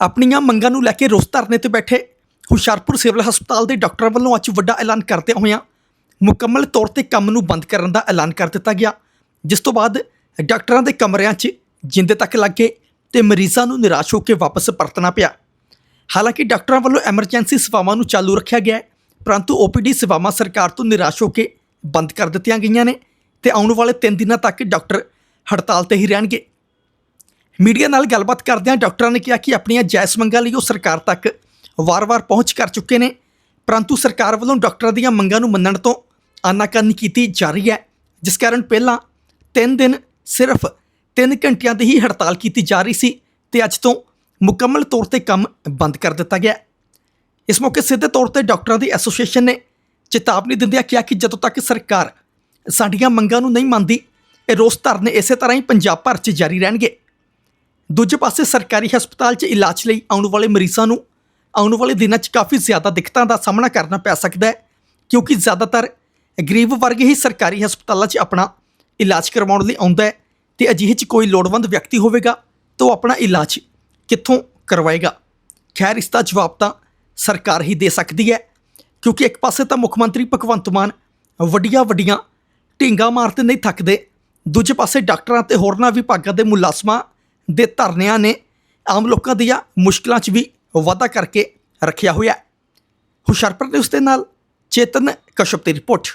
ਆਪਣੀਆਂ ਮੰਗਾਂ ਨੂੰ ਲੈ ਕੇ ਰੋਸ ਧਰਨੇ ਤੇ ਬੈਠੇ ਹੁਸ਼ਿਆਰਪੁਰ ਸਿਵਲ ਹਸਪਤਾਲ ਦੇ ਡਾਕਟਰਾਂ ਵੱਲੋਂ ਅੱਜ ਵੱਡਾ ਐਲਾਨ ਕਰਦੇ ਹੋਇਆਂ ਮੁਕੰਮਲ ਤੌਰ ਤੇ ਕੰਮ ਨੂੰ ਬੰਦ ਕਰਨ ਦਾ ਐਲਾਨ ਕਰ ਦਿੱਤਾ ਗਿਆ, ਜਿਸ ਤੋਂ ਬਾਅਦ ਡਾਕਟਰਾਂ ਦੇ ਕਮਰਿਆਂ 'ਚ ਜਿੰਦੇ ਤੱਕ ਲੱਗ ਗਏ ਤੇ ਮਰੀਜ਼ਾਂ ਨੂੰ ਨਿਰਾਸ਼ ਹੋ ਕੇ ਵਾਪਸ ਪਰਤਣਾ ਪਿਆ। ਹਾਲਾਂਕਿ ਡਾਕਟਰਾਂ ਵੱਲੋਂ ਐਮਰਜੈਂਸੀ ਸੇਵਾਵਾਂ ਨੂੰ ਚਾਲੂ ਰੱਖਿਆ ਗਿਆ ਹੈ, ਪਰੰਤੂ ਓਪੀਡੀ ਸੇਵਾਵਾਂ ਸਰਕਾਰ ਤੋਂ ਨਿਰਾਸ਼ ਹੋ ਕੇ ਬੰਦ ਕਰ ਦਿੱਤੀਆਂ ਗਈਆਂ ਨੇ ਤੇ ਆਉਣ ਵਾਲੇ 3 ਦਿਨਾਂ ਤੱਕ ਡਾਕਟਰ ਹੜਤਾਲ ਤੇ ਹੀ ਰਹਿਣਗੇ। ਮੀਡੀਆ ਨਾਲ ਗੱਲਬਾਤ ਕਰਦਿਆਂ ਡਾਕਟਰਾਂ ਨੇ ਕਿਹਾ ਕਿ ਆਪਣੀਆਂ ਜਾਇਜ਼ ਮੰਗਾਂ ਲਈ ਉਹ ਸਰਕਾਰ ਤੱਕ ਵਾਰ-ਵਾਰ ਪਹੁੰਚ ਕਰ ਚੁੱਕੇ ਨੇ, ਪਰੰਤੂ ਸਰਕਾਰ ਵੱਲੋਂ ਡਾਕਟਰਾਂ ਦੀਆਂ ਮੰਗਾਂ ਨੂੰ ਮੰਨਣ ਤੋਂ ਆਨਾਕਾਨੀ ਕੀਤੀ ਜਾ ਰਹੀ ਹੈ, ਜਿਸ ਕਾਰਨ ਪਹਿਲਾਂ 3 ਦਿਨ ਸਿਰਫ 3 ਘੰਟਿਆਂ ਦੀ ਹੀ ਹੜਤਾਲ ਕੀਤੀ ਜਾ ਰਹੀ ਸੀ ਤੇ ਅੱਜ ਤੋਂ ਮੁਕੰਮਲ ਤੌਰ ਤੇ ਕੰਮ ਬੰਦ ਕਰ ਦਿੱਤਾ ਗਿਆ ਇਸ ਮੌਕੇ ਸਿੱਧੇ ਤੌਰ ਤੇ ਡਾਕਟਰਾਂ ਦੀ ਐਸੋਸੀਏਸ਼ਨ ਨੇ ਚੇਤਾਵਨੀ ਦਿੰਦਿਆਂ ਕਿਹਾ ਕਿ ਜਦੋਂ ਤੱਕ ਸਰਕਾਰ ਸਾਡੀਆਂ ਮੰਗਾਂ ਨੂੰ ਨਹੀਂ ਮੰਨਦੀ, ਇਹ ਰੋਸ ਧਰਨੇ ਇਸੇ ਤਰ੍ਹਾਂ ਹੀ ਪੰਜਾਬ ਭਰ 'ਚ ਜਾਰੀ ਰਹਿਣਗੇ। ਦੂਜੇ ਪਾਸੇ ਸਰਕਾਰੀ ਹਸਪਤਾਲ 'ਚ ਇਲਾਜ ਲਈ ਆਉਣ ਵਾਲੇ ਮਰੀਜ਼ਾਂ ਨੂੰ ਆਉਣ ਵਾਲੇ ਦਿਨਾਂ 'ਚ ਕਾਫੀ ਜ਼ਿਆਦਾ ਦਿੱਕਤਾਂ ਦਾ ਸਾਹਮਣਾ ਕਰਨਾ ਪੈ ਸਕਦਾ ਹੈ, ਕਿਉਂਕਿ ਜ਼ਿਆਦਾਤਰ ਗਰੀਬ ਵਰਗ ਹੀ ਸਰਕਾਰੀ ਹਸਪਤਾਲਾਂ 'ਚ ਆਪਣਾ ਇਲਾਜ ਕਰਵਾਉਣ ਲਈ ਆਉਂਦਾ ਹੈ ਤੇ ਅਜਿਹੇ 'ਚ ਕੋਈ ਲੋੜਵੰਦ ਵਿਅਕਤੀ ਹੋਵੇਗਾ ਤਾਂ ਉਹ ਆਪਣਾ ਇਲਾਜ ਕਿੱਥੋਂ ਕਰਵਾਏਗਾ? ਖੈਰ, ਇਸ ਦਾ ਜਵਾਬ ਤਾਂ ਸਰਕਾਰ ਹੀ ਦੇ ਸਕਦੀ ਹੈ, ਕਿਉਂਕਿ ਇੱਕ ਪਾਸੇ ਤਾਂ ਮੁੱਖ ਮੰਤਰੀ ਭਗਵੰਤ ਮਾਨ ਵੱਡੀਆਂ ਵੱਡੀਆਂ ਢੀਂਗਾ ਮਾਰਦੇ ਨਹੀਂ ਥੱਕਦੇ, ਦੂਜੇ ਪਾਸੇ ਡਾਕਟਰਾਂ ਤੇ ਹੋਰਨਾਂ ਵਿਭਾਗਾਂ ਦੇ ਮੁਲਾਜ਼ਮਾਂ ਦੇ ਧਰਨਿਆਂ ਨੇ ਆਮ ਲੋਕਾਂ ਦੀਆਂ ਮੁਸ਼ਕਲਾਂ 'ਚ ਵੀ ਵਾਧਾ ਕਰਕੇ ਰੱਖਿਆ ਹੋਇਆ ਹੈ। ਹੁਸ਼ਿਆਰਪੁਰ ਦੇ ਉਸ ਦੇ ਨਾਲ ਚੇਤਨ ਕਸ਼ਪ ਦੀ ਰਿਪੋਰਟ।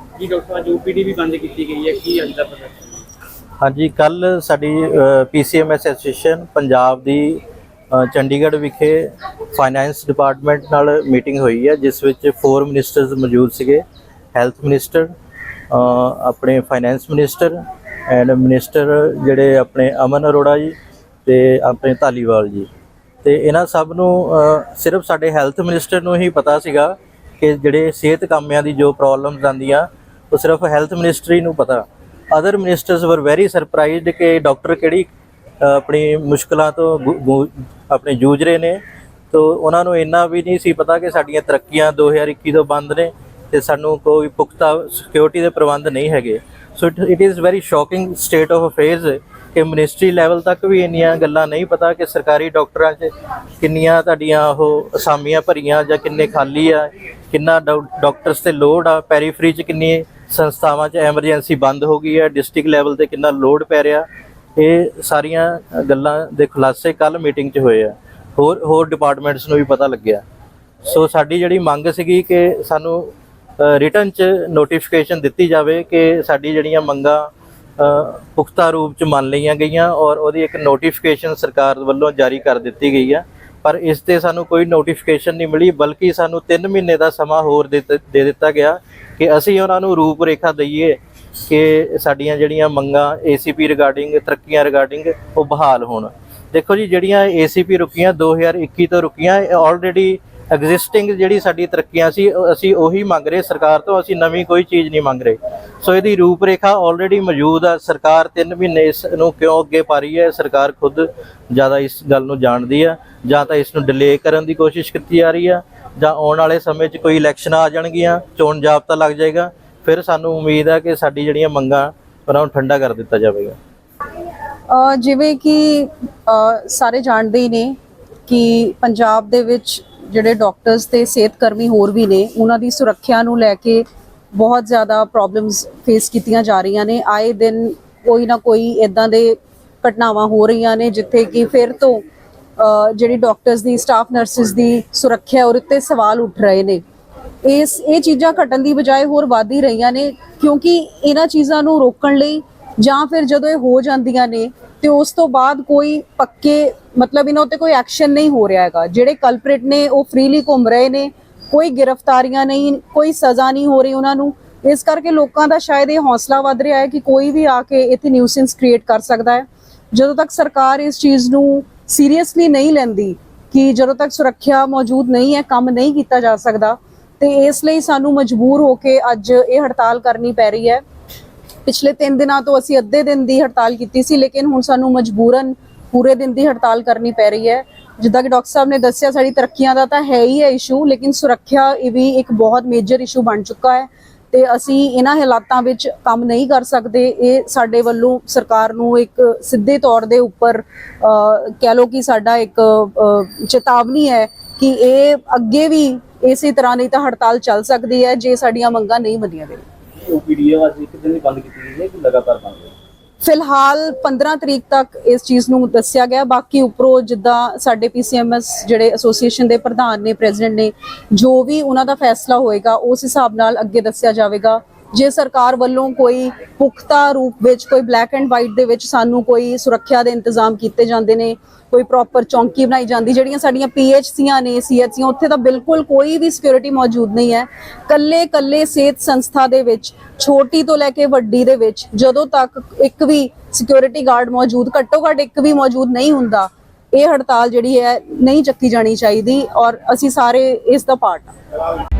ਕੀ ਡਾਕਟਰ ਅੱਜ ਓਪੀਡੀ ਵੀ ਬੰਦ ਕੀਤੀ ਗਈ ਹੈ ਕੀ ਅੱਜ ਦਾ ਪਤਾ? ਹਾਂਜੀ ਕੱਲ ਸਾਡੀ ਪੀਸੀਐਮਐਸ ਐਸੋਸੀਏਸ਼ਨ ਪੰਜਾਬ ਦੀ ਚੰਡੀਗੜ੍ਹ ਵਿਖੇ ਫਾਈਨੈਂਸ ਡਿਪਾਰਟਮੈਂਟ ਨਾਲ ਮੀਟਿੰਗ ਹੋਈ ਹੈ ਜਿਸ ਵਿੱਚ ਫੋਰ ਮਿਨਿਸਟਰਸ ਮੌਜੂਦ ਸੀਗੇ ਹੈਲਥ ਮਿਨਿਸਟਰ ਆਪਣੇ ਫਾਈਨੈਂਸ ਮਿਨਿਸਟਰ ਐਂਡ ਮਿਨਿਸਟਰ ਜਿਹੜੇ ਆਪਣੇ ਅਮਨ ਅਰੋੜਾ ਜੀ ਤੇ ਆਪਣੇ ਧਾਲੀਵਾਲ ਜੀ। ਤੇ ਇਹਨਾਂ ਸਭ ਨੂੰ ਸਿਰਫ ਸਾਡੇ ਹੈਲਥ ਮਿਨਿਸਟਰ ਨੂੰ ਹੀ ਪਤਾ ਸੀਗਾ ਕਿ ਜਿਹੜੇ ਸਿਹਤ ਕਾਮਿਆਂ ਦੀ ਜੋ ਪ੍ਰੋਬਲਮਸ ਆਉਂਦੀਆਂ, ਉਹ ਸਿਰਫ ਹੈਲਥ ਮਿਨਿਸਟਰੀ ਨੂੰ ਪਤਾ। Other ministers were very surprised ਕਿ ਡਾਕਟਰ ਕਿਹੜੀ ਆਪਣੀ ਮੁਸ਼ਕਲਾਂ ਤੋਂ ਗੁ- ਗੁ- ਆਪਣੇ ਜੂਝ ਰਹੇ ਨੇ। ਤੋ ਉਹਨਾਂ ਨੂੰ ਇੰਨਾ ਵੀ ਨਹੀਂ ਸੀ ਪਤਾ ਕਿ ਸਾਡੀਆਂ ਤਰੱਕੀਆਂ 2021 ਤੋਂ ਬੰਦ ਨੇ ਤੇ ਸਾਨੂੰ ਕੋਈ ਪੁਖਤਾ ਸਿਕਿਉਰਿਟੀ ਦੇ ਪ੍ਰਬੰਧ ਨਹੀਂ ਹੈਗੇ। So it is very shocking state of affairs ਕਿ ਮਿਨਿਸਟਰੀ ਲੈਵਲ ਤੱਕ ਵੀ ਇੰਨੀਆਂ ਗੱਲਾਂ ਨਹੀਂ ਪਤਾ ਕਿ ਸਰਕਾਰੀ ਡਾਕਟਰਾਂ 'ਚ ਕਿੰਨੀਆਂ ਤੁਹਾਡੀਆਂ ਉਹ ਅਸਾਮੀਆਂ ਭਰੀਆਂ ਜਾਂ ਕਿੰਨੇ ਖਾਲੀ ਆ, ਕਿੰਨਾ ਡਾਕਟਰਸ ਤੇ ਲੋਡ ਆ ਪੈਰੀਫਰੀ 'ਚ ਕਿੰਨੀ ਸੰਸਥਾਵਾਂ 'ਚ ਐਮਰਜੈਂਸੀ ਬੰਦ ਹੋ ਗਈ ਹੈ ਡਿਸਟ੍ਰਿਕਟ ਲੈਵਲ ਤੇ ਕਿੰਨਾ ਲੋਡ ਪੈ ਰਿਹਾ। ਇਹ ਸਾਰੀਆਂ ਗੱਲਾਂ ਦੇ ਖੁਲਾਸੇ ਕੱਲ ਮੀਟਿੰਗ 'ਚ ਹੋਏ ਆ। ਹੋਰ ਹੋਰ ਡਿਪਾਰਟਮੈਂਟਸ ਨੂੰ ਵੀ ਪਤਾ ਲੱਗਿਆ। ਸੋ ਸਾਡੀ ਜਿਹੜੀ ਮੰਗ ਸੀਗੀ ਕਿ ਸਾਨੂੰ ਰਿਟਰਨ 'ਚ ਨੋਟੀਫਿਕੇਸ਼ਨ ਦਿੱਤੀ ਜਾਵੇ ਕਿ ਸਾਡੀ ਜਿਹੜੀਆਂ ਮੰਗਾਂ ਪੁਖਤਾ ਰੂਪ 'ਚ ਮੰਨ ਲਈਆਂ ਗਈਆਂ ਔਰ ਉਹਦੀ ਇੱਕ ਨੋਟੀਫਿਕੇਸ਼ਨ ਸਰਕਾਰ ਵੱਲੋਂ ਜਾਰੀ ਕਰ ਦਿੱਤੀ ਗਈ ਹੈ ਪਰ ਇਸ ਤੇ ਸਾਨੂੰ ਕੋਈ ਨੋਟੀਫਿਕੇਸ਼ਨ ਨਹੀਂ ਮਿਲੀ, ਬਲਕਿ ਸਾਨੂੰ 3 ਮਹੀਨੇ ਦਾ ਸਮਾਂ ਹੋਰ ਦੇ ਦੇ ਦਿੱਤਾ ਗਿਆ ਕਿ ਅਸੀਂ ਉਹਨਾਂ ਨੂੰ ਰੂਪ ਰੇਖਾ ਦਈਏ ਕਿ ਸਾਡੀਆਂ ਜਿਹੜੀਆਂ ਮੰਗਾਂ ਏਸੀਪੀ ਰਿਗਾਰਡਿੰਗ ਤਰੱਕੀਆਂ ਰਿਗਾਰਡਿੰਗ ਉਹ ਬਹਾਲ ਹੋਣ। ਦੇਖੋ ਜੀ, ਜਿਹੜੀਆਂ ਏਸੀਪੀ ਰੁਕੀਆਂ 2021 ਤੋਂ ਰੁਕੀਆਂ ਆਲਰੇਡੀ ਐਗਜ਼ਿਸਟਿੰਗ ਜਿਹੜੀ ਸਾਡੀ ਤਰੱਕੀਆਂ ਸੀ ਅਸੀਂ ਉਹੀ ਮੰਗ ਰਹੇ, ਸਰਕਾਰ ਤੋਂ ਅਸੀਂ ਨਵੀਂ ਕੋਈ ਚੀਜ਼ ਨਹੀਂ ਮੰਗ ਰਹੇ। ਸੋ ਇਹਦੀ ਰੂਪਰੇਖਾ ਆਲਰੇਡੀ ਮੌਜੂਦ ਆ, ਸਰਕਾਰ 3 ਮਹੀਨੇ ਇਸ ਨੂੰ ਕਿਉਂ ਅੱਗੇ ਪਾ ਰਹੀ ਹੈ, ਸਰਕਾਰ ਖੁਦ ਜ਼ਿਆਦਾ ਇਸ ਗੱਲ ਨੂੰ ਜਾਣਦੀ ਆ, ਜਾਂ ਤਾਂ ਇਸ ਨੂੰ ਡਿਲੇ ਕਰਨ ਦੀ ਕੋਸ਼ਿਸ਼ ਕੀਤੀ ਜਾ ਰਹੀ ਆ, ਜਾਂ ਆਉਣ ਵਾਲੇ ਸਮੇਂ 'ਚ ਕੋਈ ਇਲੈਕਸ਼ਨ ਆ ਜਾਣਗੀਆਂ, ਚੋਣ ਜਾਬਤਾ ਲੱਗ ਜਾਏਗਾ, ਫਿਰ ਸਾਨੂੰ ਉਮੀਦ ਆ ਕਿ ਸਾਡੀ ਜਿਹੜੀਆਂ ਮੰਗਾਂ ਉਹਨਾਂ ਨੂੰ ਠੰਡਾ ਕਰ ਦਿੱਤਾ ਜਾਵੇਗਾ। ਜਿਵੇਂ ਕਿ ਸਾਰੇ ਜਾਣਦੇ ਹੀ ਨੇ ਕਿ ਪੰਜਾਬ ਦੇ ਵਿੱਚ ਜਿਹੜੇ ਡਾਕਟਰਸ ਤੇ ਸਿਹਤ ਕਰਮੀ ਹੋਰ ਵੀ ਨੇ, ਉਹਨਾਂ ਦੀ ਸੁਰੱਖਿਆ ਨੂੰ ਲੈ ਕੇ ਬਹੁਤ ਜ਼ਿਆਦਾ ਪ੍ਰੋਬਲਮਸ ਫੇਸ ਕੀਤੀਆਂ ਜਾ ਰਹੀਆਂ ਨੇ। ਆਏ ਦਿਨ ਕੋਈ ਨਾ ਕੋਈ ਇਦਾਂ ਦੇ ਘਟਨਾਵਾਂ ਹੋ ਰਹੀਆਂ ਨੇ, ਜਿੱਥੇ ਕਿ ਫਿਰ ਤੋਂ ਜਿਹੜੀ ਡਾਕਟਰਸ ਦੀ ਸਟਾਫ ਨਰਸਿਸ ਦੀ ਸੁਰੱਖਿਆ ਔਰ ਉੱਤੇ ਸਵਾਲ ਉੱਠ ਰਹੇ ਨੇ। ਇਸ, ਇਹ ਚੀਜ਼ਾਂ ਘਟਣ ਦੀ ਬਜਾਏ ਹੋਰ ਵੱਧ ਹੀ ਰਹੀਆਂ ਨੇ, ਕਿਉਂਕਿ ਇਹਨਾਂ ਚੀਜ਼ਾਂ ਨੂੰ ਰੋਕਣ ਲਈ ਜਾਂ ਫਿਰ ਜਦੋਂ ਇਹ ਹੋ ਜਾਂਦੀਆਂ ਨੇ ਤੇ ਉਸ ਤੋਂ ਬਾਅਦ ਕੋਈ ਪੱਕੇ, ਮਤਲਬ ਇਹਨਾਂ ਉੱਤੇ ਕੋਈ ਐਕਸ਼ਨ ਨਹੀਂ ਹੋ ਰਿਹਾ ਹੈਗਾ। ਜਿਹੜੇ ਕਲਪ੍ਰਿਟ ਨੇ, ਉਹ ਫ੍ਰੀਲੀ ਘੁੰਮ ਰਹੇ ਨੇ, ਕੋਈ ਗ੍ਰਿਫਤਾਰੀਆਂ ਨਹੀਂ, ਕੋਈ ਸਜ਼ਾ ਨਹੀਂ ਹੋ ਰਹੀ ਉਹਨਾਂ ਨੂੰ। ਇਸ ਕਰਕੇ ਲੋਕਾਂ ਦਾ ਸ਼ਾਇਦ ਇਹ ਹੌਸਲਾ ਵੱਧ ਰਿਹਾ ਹੈ ਕਿ ਕੋਈ ਵੀ ਆ ਕੇ ਇੱਥੇ ਨਿਊਸੈਂਸ ਕ੍ਰੀਏਟ ਕਰ ਸਕਦਾ ਹੈ। ਜਦੋਂ ਤੱਕ ਸਰਕਾਰ ਇਸ ਚੀਜ਼ ਨੂੰ ਸੀਰੀਅਸਲੀ ਨਹੀਂ ਲੈਂਦੀ ਕਿ ਜਦੋਂ ਤੱਕ ਸੁਰੱਖਿਆ ਮੌਜੂਦ ਨਹੀਂ ਹੈ, ਕੰਮ ਨਹੀਂ ਕੀਤਾ ਜਾ ਸਕਦਾ, ਤੇ ਇਸ ਲਈ ਸਾਨੂੰ ਮਜਬੂਰ ਹੋ ਕੇ ਅੱਜ ਇਹ ਹੜਤਾਲ ਕਰਨੀ ਪੈ ਰਹੀ ਹੈ। ਪਿਛਲੇ 3 ਦਿਨਾਂ ਤੋਂ ਅਸੀਂ ਅੱਧੇ ਦਿਨ ਦੀ ਹੜਤਾਲ ਕੀਤੀ ਸੀ, ਲੇਕਿਨ ਹੁਣ ਸਾਨੂੰ ਮਜਬੂਰਨ ਪੂਰੇ ਦਿਨ ਦੀ ਹੜਤਾਲ ਕਰਨੀ ਪੈ ਰਹੀ ਹੈ। ਜਿੱਦਾਂ ਕਿ ਡਾਕਟਰ ਸਾਹਿਬ ਨੇ ਦੱਸਿਆ, ਸਾਡੀ ਤਰੱਕੀਆਂ ਦਾ ਤਾਂ ਹੈ ਹੀ ਹੈ ਇਸ਼ੂ, ਲੇਕਿਨ ਸੁਰੱਖਿਆ ਇਹ ਵੀ ਇੱਕ ਬਹੁਤ ਮੇਜਰ ਇਸ਼ੂ ਬਣ ਚੁੱਕਾ ਹੈ ਤੇ ਅਸੀਂ ਇਹਨਾਂ ਹਾਲਾਤਾਂ ਵਿੱਚ ਕੰਮ ਨਹੀਂ ਕਰ ਸਕਦੇ। ਇਹ ਸਾਡੇ ਵੱਲੋਂ ਸਰਕਾਰ ਨੂੰ ਇੱਕ ਸਿੱਧੇ ਤੌਰ ਦੇ ਉੱਪਰ ਕਹਿ ਲਓ ਕਿ ਸਾਡਾ ਇੱਕ ਚੇਤਾਵਨੀ ਹੈ ਕਿ ਇਹ ਅੱਗੇ ਵੀ ਇਸੇ ਤਰ੍ਹਾਂ ਨਹੀਂ ਤਾਂ ਹੜਤਾਲ ਚੱਲ ਸਕਦੀ ਹੈ ਜੇ ਸਾਡੀਆਂ ਮੰਗਾਂ ਨਹੀਂ ਮੰਨੀਆਂ ਗਈਆਂ। ਓਪੀਡੀ ਅੱਜ ਇੱਕ ਦਿਨ ਦੀ ਬੰਦ ਕੀਤੀ ਗਈ ਹੈ ਕਿ ਲਗਾਤਾਰ ਬੰਦ ਹੈ। ਫਿਲਹਾਲ 15 ਤਰੀਕ ਤੱਕ ਇਸ ਚੀਜ਼ ਨੂੰ ਦੱਸਿਆ ਗਿਆ। ਬਾਕੀ ਉਪਰੋਂ ਜਿੱਦਾਂ ਸਾਡੇ ਪੀਸੀਐਮਐਸ ਜਿਹੜੇ ਐਸੋਸੀਏਸ਼ਨ ਦੇ ਪ੍ਰਧਾਨ ਨੇ ਪ੍ਰੈਜ਼ੀਡੈਂਟ ਨੇ, ਜੋ ਵੀ ਉਹਨਾਂ ਦਾ ਫੈਸਲਾ ਹੋਏਗਾ, ਉਸ ਹਿਸਾਬ ਨਾਲ ਅੱਗੇ ਦੱਸਿਆ ਜਾਵੇਗਾ। ਜੇ ਸਰਕਾਰ ਵੱਲੋਂ ਕੋਈ ਪੁਖਤਾ ਰੂਪ ਵਿੱਚ, ਕੋਈ ਬਲੈਕ ਐਂਡ ਵਾਈਟ ਦੇ ਵਿੱਚ ਸਾਨੂੰ ਕੋਈ ਸੁਰੱਖਿਆ ਦੇ ਇੰਤਜ਼ਾਮ ਕੀਤੇ ਜਾਂਦੇ ਨੇ, ਕੋਈ ਪ੍ਰੋਪਰ ਚੌਂਕੀ ਬਣਾਈ ਜਾਂਦੀ, ਜਿਹੜੀਆਂ ਸਾਡੀਆਂ ਪੀਐਚਸੀਆਂ ਨੇ ਸੀਐਚਸੀਆਂ ਉੱਥੇ ਤਾਂ ਬਿਲਕੁਲ ਕੋਈ ਵੀ ਸਿਕਿਉਰਿਟੀ ਮੌਜੂਦ ਨਹੀਂ ਹੈ। ਕੱਲੇ ਕੱਲੇ ਸਿਹਤ ਸੰਸਥਾ ਦੇ ਵਿੱਚ, ਛੋਟੀ ਤੋਂ ਲੈ ਕੇ ਵੱਡੀ ਦੇ ਵਿੱਚ, ਜਦੋਂ ਤੱਕ ਇੱਕ ਵੀ ਸਿਕਿਉਰਿਟੀ ਗਾਰਡ ਮੌਜੂਦ, ਘੱਟੋ ਘੱਟ ਇੱਕ ਵੀ ਮੌਜੂਦ ਨਹੀਂ ਹੁੰਦਾ, ਇਹ ਹੜਤਾਲ ਜਿਹੜੀ ਹੈ ਨਹੀਂ ਚੱਕੀ ਜਾਣੀ ਚਾਹੀਦੀ ਔਰ ਅਸੀਂ ਸਾਰੇ ਇਸ ਦਾ ਪਾਰਟ ਹਾਂ।